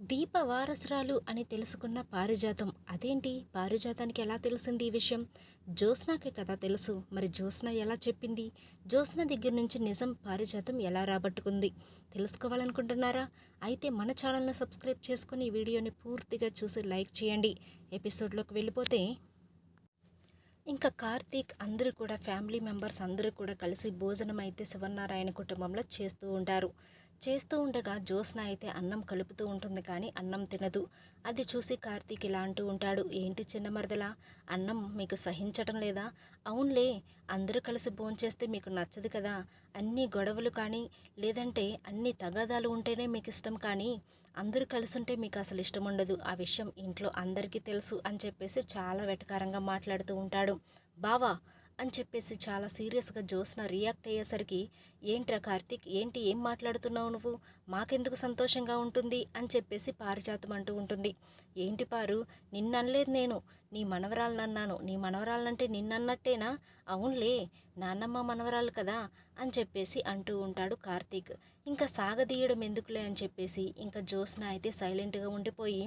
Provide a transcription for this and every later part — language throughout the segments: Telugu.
దీప వారసురాలు అని తెలుసుకున్న పారిజాతం. అదేంటి? పారిజాతానికి ఎలా తెలిసింది ఈ విషయం? జ్యోత్స్నాకే కదా తెలుసు. మరి జ్యోత్స్న ఎలా చెప్పింది? జ్యోత్స్న దగ్గర నుంచి నిజం పారిజాతం ఎలా రాబట్టుకుంది? తెలుసుకోవాలనుకుంటున్నారా? అయితే మన ఛానల్ని సబ్స్క్రైబ్ చేసుకుని ఈ వీడియోని పూర్తిగా చూసి లైక్ చేయండి. ఎపిసోడ్లోకి వెళ్ళిపోతే ఇంకా కార్తీక్ అందరూ కూడా ఫ్యామిలీ మెంబర్స్ అందరూ కూడా కలిసి భోజనం అయితే శివనారాయణ కుటుంబంలో చేస్తూ ఉంటారు. చేస్తూ ఉండగా జ్యోత్స్న అయితే అన్నం కలుపుతూ ఉంటుంది కానీ అన్నం తినదు. అది చూసి కార్తీక్ ఇలా అంటూ ఉంటాడు ఏంటి చిన్న మరదలా అన్నం మీకు సహించటం లేదా? అవునులే అందరూ కలిసి భోంచేస్తే మీకు నచ్చదు కదా. అన్ని గొడవలు కానీ లేదంటే అన్ని తగాదాలు ఉంటేనే మీకు ఇష్టం కానీ అందరూ కలిసి ఉంటే మీకు అసలు ఇష్టం ఉండదు. ఆ విషయం ఇంట్లో అందరికీ తెలుసు అని చెప్పేసి చాలా వెటకారంగా మాట్లాడుతూ ఉంటాడు. బావా అని చెప్పేసి చాలా సీరియస్గా జ్యోత్స్న రియాక్ట్ అయ్యేసరికి ఏంట్రా కార్తీక్ ఏంటి ఏం మాట్లాడుతున్నావు నువ్వు? మాకెందుకు సంతోషంగా ఉంటుంది? అని చెప్పేసి పారిజాతం అంటూ ఉంటుంది. ఏంటి పారు? నిన్ననలేదు నేను. నీ మనవరాలను అన్నాను నీ మనవరాలంటే నిన్నన్నట్టేనా? అవునులే నాన్నమ్మ మనవరాలు కదా అని చెప్పేసి అంటూ ఉంటాడు కార్తీక్. ఇంకా సాగదీయడం ఎందుకులే అని చెప్పేసి ఇంకా జ్యోత్స్న అయితే సైలెంట్గా ఉండిపోయి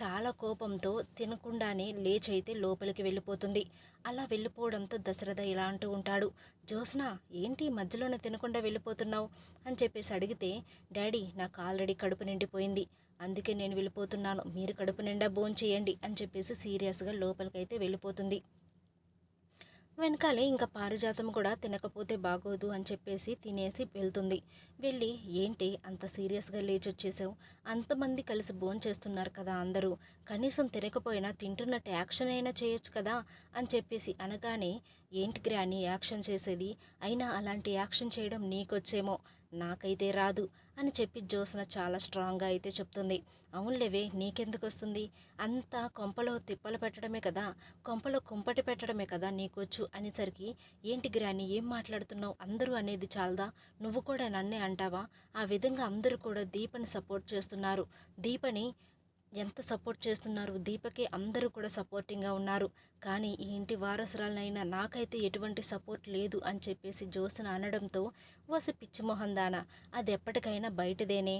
చాలా కోపంతో తినకుండానే లేచి అయితే లోపలికి వెళ్ళిపోతుంది. అలా వెళ్ళిపోవడంతో దశరథ ఇలా అంటూ ఉంటాడు. జ్యోత్స్న ఏంటి మధ్యలోనే తినకుండా వెళ్ళిపోతున్నావు? అని చెప్పేసి అడిగితే డాడీ నాకు ఆల్రెడీ కడుపు నిండిపోయింది. అందుకే నేను వెళ్ళిపోతున్నాను. మీరు కడుపు నిండా భోంచేయండి అని చెప్పేసి సీరియస్గా లోపలికైతే వెళ్ళిపోతుంది. వెనకాలే ఇంకా పారిజాతం కూడా తినకపోతే బాగోదు అని చెప్పేసి తినేసి వెళ్తుంది. వెళ్ళి ఏంటి అంత సీరియస్గా లేచి వచ్చేసావు అంతమంది కలిసి భోన్ చేస్తున్నారు కదా అందరూ. కనీసం తినకపోయినా తింటున్నట్టు యాక్షన్ అయినా చేయొచ్చు కదా అని చెప్పేసి అనగానే ఏంటి గ్రాని యాక్షన్ చేసేది? అయినా అలాంటి యాక్షన్ చేయడం నీకొచ్చేమో. నాకైతే రాదు. అని చెప్పి జ్యోత్స్న చాలా స్ట్రాంగ్గా అయితే చెప్తుంది. అవునులేవే నీకెందుకు వస్తుంది? అంతా కొంపలో తిప్పలు పెట్టడమే కదా కొంపలో కుంపటి పెట్టడమే కదా నీకొచ్చు అనేసరికి ఏంటి గ్రాని ఏం మాట్లాడుతున్నావు? అందరూ అనేది చాలదా? నువ్వు కూడా నన్నే అంటావా? ఆ విధంగా అందరూ కూడా దీపని సపోర్ట్ చేస్తున్నారు. దీపని ఎంత సపోర్ట్ చేస్తున్నారు? దీపకే అందరూ కూడా సపోర్టింగ్గా ఉన్నారు. కానీ ఈ ఇంటి వారసురాలనైనా నాకైతే ఎటువంటి సపోర్ట్ లేదు అని చెప్పేసి జోసన అనడంతో వసి పిచ్చిమోహన్ దానా. అది ఎప్పటికైనా బయటదేనే.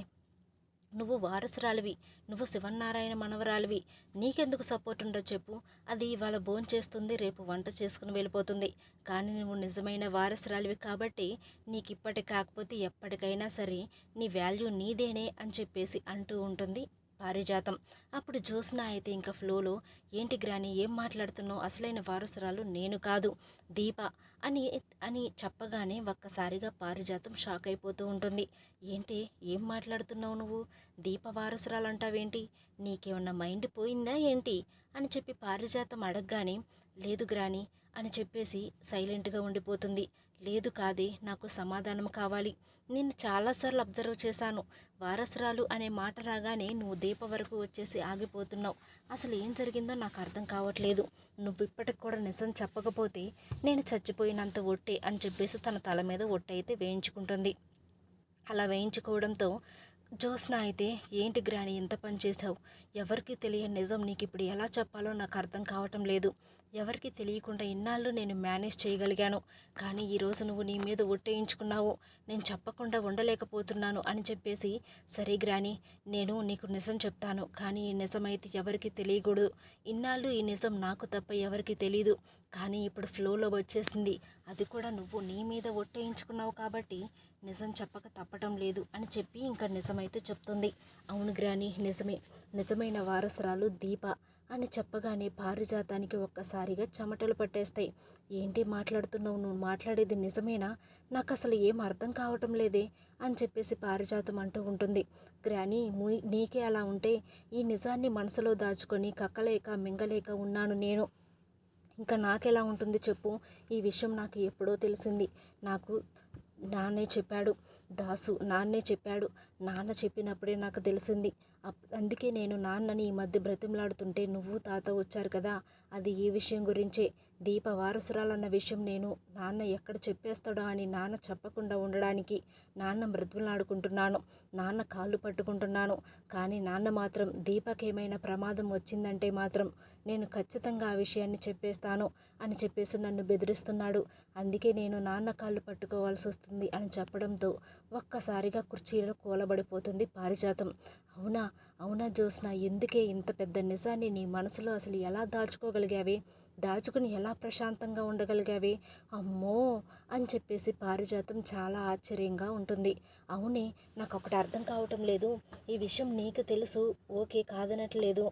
నువ్వు వారసురాలివి. నువ్వు శివన్నారాయణ మనవరాలివి. నీకెందుకు సపోర్ట్ ఉండో చెప్పు. అది ఇవాళ భోజనం చేస్తుంది రేపు వంట చేసుకుని వెళ్ళిపోతుంది. కానీ నువ్వు నిజమైన వారసురాలివి కాబట్టి నీకు ఇప్పటి కాకపోతే ఎప్పటికైనా సరే నీ వాల్యూ నీదేనే అని చెప్పేసి అంటూ ఉంటుంది. పారిజాతం. అప్పుడు జ్యోత్స్న అయితే ఇంకా ఫ్లోలో ఏంటి గ్రాని ఏం మాట్లాడుతున్నావు? అసలైన వారసురాలు నేను కాదు దీప అని అని చెప్పగానే ఒక్కసారిగా పారిజాతం షాక్ అయిపోతూ ఉంటుంది. ఏంటి ఏం మాట్లాడుతున్నావు నువ్వు? దీప వారసురాలు అంటావేంటి నీకేమన్నా మైండ్ పోయిందా ఏంటి? అని చెప్పి పారిజాతం అడగగానే లేదు గ్రాని అని చెప్పేసి సైలెంట్గా ఉండిపోతుంది. లేదు కాదే నాకు సమాధానం కావాలి. నేను చాలాసార్లు అబ్జర్వ్ చేశాను. వారసురాలు అనే మాట రాగానే నువ్వు దీప వరకు వచ్చేసి ఆగిపోతున్నావు. అసలు ఏం జరిగిందో నాకు అర్థం కావట్లేదు. నువ్వు ఇప్పటికి కూడా నిజం చెప్పకపోతే నేను చచ్చిపోయినంత ఒట్టే అని చెప్పేసి తన తల మీద ఒట్టయితే వేయించుకుంటుంది. అలా వేయించుకోవడంతో జ్యోత్స్న అయితే ఏంటి గ్రాని ఎంత పని చేశావు? ఎవరికి తెలియని నిజం నీకు ఇప్పుడు ఎలా చెప్పాలో నాకు అర్థం కావటం లేదు. ఎవరికి తెలియకుండా ఇన్నాళ్ళు నేను మేనేజ్ చేయగలిగాను. కానీ ఈరోజు నువ్వు నీ మీద ఒట్టేయించుకున్నావు. నేను చెప్పకుండా ఉండలేకపోతున్నాను అని చెప్పేసి సరే గ్రాని నేను నీకు నిజం చెప్తాను. కానీ ఈ నిజమైతే ఎవరికి తెలియకూడదు. ఇన్నాళ్ళు ఈ నిజం నాకు తప్ప ఎవరికి తెలియదు కానీ ఇప్పుడు ఫ్లోలో వచ్చేసింది. అది కూడా నువ్వు నీ మీద ఒట్టేయించుకున్నావు కాబట్టి నిజం చెప్పక తప్పటం లేదు అని చెప్పి ఇంకా నిజమైతే చెప్తుంది. అవును గ్రాని నిజమే. నిజమైన వారసురాలు దీప అని చెప్పగానే పారిజాతానికి ఒక్కసారిగా చెమటలు పట్టేస్తాయి. ఏంటి మాట్లాడుతున్నావు? నువ్వు మాట్లాడేది నిజమేనా? నాకు అసలు ఏం అర్థం కావటం లేదే అని చెప్పేసి పారిజాతం అంటూ ఉంటుంది. గ్రాని నీకే అలా ఉంటే ఈ నిజాన్ని మనసులో దాచుకొని కక్కలేక మింగలేక ఉన్నాను నేను. ఇంకా నాకెలా ఉంటుంది చెప్పు? ఈ విషయం నాకు ఎప్పుడో తెలిసింది. నాకు నాన్నే చెప్పాడు. దాసు నాన్నే చెప్పాడు. నాన్న చెప్పినప్పుడే నాకు తెలిసింది. అందుకే నేను నాన్నని ఈ మధ్య బ్రతిమలాడుతుంటే నువ్వు తాత వచ్చారు కదా అది ఈ విషయం గురించే. దీప వారసురాలన్న విషయం నేను నాన్న ఎక్కడ చెప్పేస్తాడో అని నాన్న చెప్పకుండా ఉండడానికి నాన్న బ్రతిమలాడుకుంటున్నాను. నాన్న కాళ్ళు పట్టుకుంటున్నాను. కానీ నాన్న మాత్రం దీపకేమైనా ప్రమాదం వచ్చిందంటే మాత్రం నేను ఖచ్చితంగా ఆ విషయాన్ని చెప్పేస్తాను అని చెప్పేసి నన్ను బెదిరిస్తున్నాడు. అందుకే నేను నాన్న కాళ్ళు పట్టుకోవాల్సి వస్తుంది అని చెప్పడంతో ఒక్కసారిగా కుర్చీలో కూలబడిపోతుంది పారిజాతం. అవునా? అవునా జ్యోత్స్న? ఎందుకే ఇంత పెద్ద నిజాన్ని నీ మనసులో అసలు ఎలా దాచుకోగలిగావి? దాచుకుని ఎలా ప్రశాంతంగా ఉండగలిగావి? అమ్మో! అని చెప్పేసి పారిజాతం చాలా ఆశ్చర్యంగా ఉంటుంది. అవునే నాకు ఒకటి అర్థం కావటం లేదు. ఈ విషయం నీకు తెలుసు. ఓకే కాదనట్లేదు.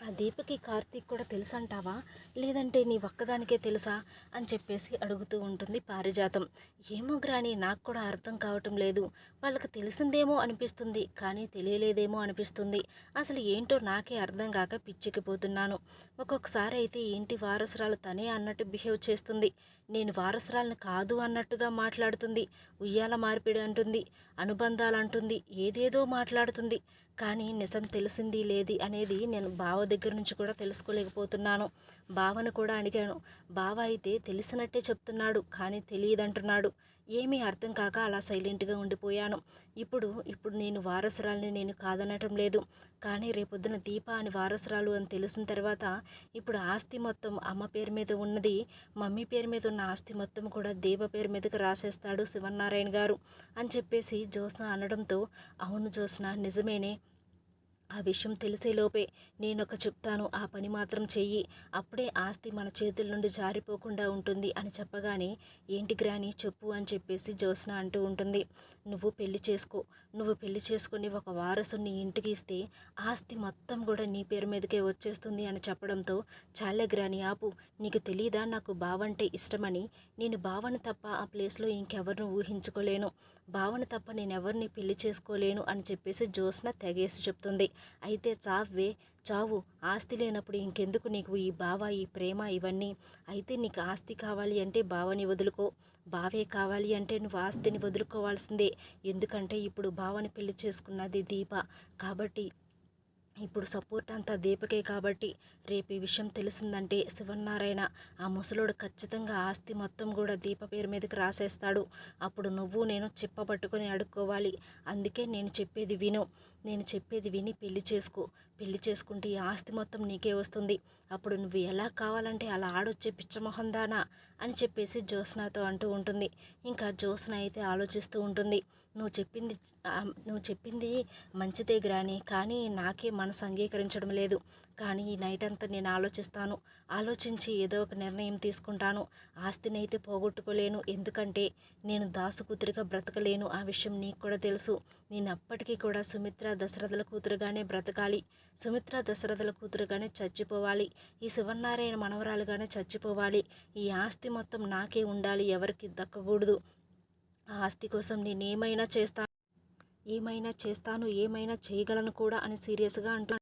ఆ దీపకి కార్తీక్ కూడా తెలుసు అంటావా లేదంటే నీ ఒక్కదానికే తెలుసా? అని చెప్పేసి అడుగుతూ ఉంటుంది పారిజాతం. ఏమో గ్రాని నాకు కూడా అర్థం కావటం లేదు. వాళ్ళకి తెలిసిందేమో అనిపిస్తుంది కానీ తెలియలేదేమో అనిపిస్తుంది. అసలు ఏంటో నాకే అర్థం కాక పిచ్చికిపోతున్నాను ఒక్కొక్కసారి అయితే ఇంటి వారసురాలు తనే అన్నట్టు బిహేవ్ చేస్తుంది. నేను వారసురాలను కాదు అన్నట్టుగా మాట్లాడుతుంది. ఉయ్యాల మార్పిడి అంటుంది. అనుబంధాలు అంటుంది. ఏదేదో మాట్లాడుతుంది. కానీ నిజం తెలిసింది లేది అనేది నేను బావ దగ్గర నుంచి కూడా తెలుసుకోలేకపోతున్నాను. బావను కూడా అడిగాను. బావ అయితే తెలిసినట్టే చెప్తున్నాడు కానీ తెలియదంటున్నాడు. ఏమీ అర్థం కాక అలా సైలెంట్గా ఉండిపోయాను. ఇప్పుడు ఇప్పుడు నేను వారసురాలని నేను కాదనటం లేదు. కానీ రేపొద్దున దీప అని వారసురాలు అని తెలిసిన తర్వాత ఇప్పుడు ఆస్తి మొత్తం అమ్మ పేరు మీద ఉన్నది మమ్మీ పేరు మీద ఉన్న ఆస్తి మొత్తం కూడా దీప పేరు మీదకి రాసేస్తాడు శివనారాయణ గారు అని చెప్పేసి జ్యోత్స్న అనడంతో అవును జ్యోత్స్న నిజమేనే. ఆ విషయం తెలిసేలోపే నేనొక చెప్తాను ఆ పని మాత్రం చెయ్యి. అప్పుడే ఆస్తి మన చేతుల నుండి జారిపోకుండా ఉంటుంది అని చెప్పగానే ఏంటి గ్రాని చెప్పు అని చెప్పేసి జ్యోత్స్న అంటూ ఉంటుంది. నువ్వు పెళ్ళి చేసుకో. నువ్వు పెళ్ళి చేసుకుని ఒక వారసుని ఇంటికి ఇస్తే ఆస్తి మొత్తం కూడా నీ పేరు మీదకే వచ్చేస్తుంది అని చెప్పడంతో చాలే గ్రాని ఆపు. నీకు తెలీదా? నాకు బావంటే ఇష్టమని. నేను బావని తప్ప ఆ ప్లేస్లో ఇంకెవరిని ఊహించుకోలేను. బావని తప్ప నేను ఎవరిని పెళ్ళి చేసుకోలేను అని చెప్పేసి జ్యోత్స్న తెగేసి చెప్తుంది. అయితే చావే చావు. ఆస్తి లేనప్పుడు ఇంకెందుకు నీకు ఈ బావ ఈ ప్రేమ ఇవన్నీ? అయితే నీకు ఆస్తి కావాలి అంటే బావని వదులుకో. బావే కావాలి అంటే నువ్వు ఆస్తిని వదులుకోవాల్సిందే. ఎందుకంటే ఇప్పుడు బావని పెళ్ళి చేసుకున్నది దీప. కాబట్టి ఇప్పుడు సపోర్ట్ అంతా దీపకే కాబట్టి రేపు ఈ విషయం తెలిసిందంటే శివనారాయణ ఆ ముసలోడు ఖచ్చితంగా ఆస్తి మొత్తం కూడా దీప పేరు మీదకి రాసేస్తాడు. అప్పుడు నువ్వు నేను చిప్పబట్టుకొని అడుక్కోవాలి. అందుకే నేను చెప్పేది విను. నేను చెప్పేది విని పెళ్ళి చేసుకో. పెళ్ళి చేసుకుంటే ఈ ఆస్తి మొత్తం నీకే వస్తుంది. అప్పుడు నువ్వు ఎలా కావాలంటే అలా ఆడొచ్చే పిచ్చమొహందానా అని చెప్పేసి జ్యోత్స్నాతో అంటూ ఉంటుంది. ఇంకా జ్యోత్స్న అయితే ఆలోచిస్తూ ఉంటుంది. నువ్వు చెప్పింది నువ్వు చెప్పింది మంచిదే గ్రాని. కానీ నాకే మన మనసు అంగీకరించడం లేదు. కానీ ఈ నైట్ అంతా నేను ఆలోచిస్తాను. ఆలోచించి ఏదో ఒక నిర్ణయం తీసుకుంటాను. ఆస్తిని అయితే పోగొట్టుకోలేను. ఎందుకంటే నేను దాసు కూతురుగా బ్రతకలేను. ఆ విషయం నీకు కూడా తెలుసు. నేను అప్పటికీ కూడా సుమిత్ర దశరథుల కూతురుగానే బ్రతకాలి. సుమిత్ర దశరథుల కూతురుగానే చచ్చిపోవాలి. ఈ శివనారాయణ మనవరాలుగానే చచ్చిపోవాలి. ఈ ఆస్తి మొత్తం నాకే ఉండాలి. ఎవరికి దక్కకూడదు. ఆ ఆస్తి కోసం నేను ఏమైనా చేస్తాను ఏమైనా చేస్తాను ఏమైనా చేయగలను కూడా అని సీరియస్గా అంటూ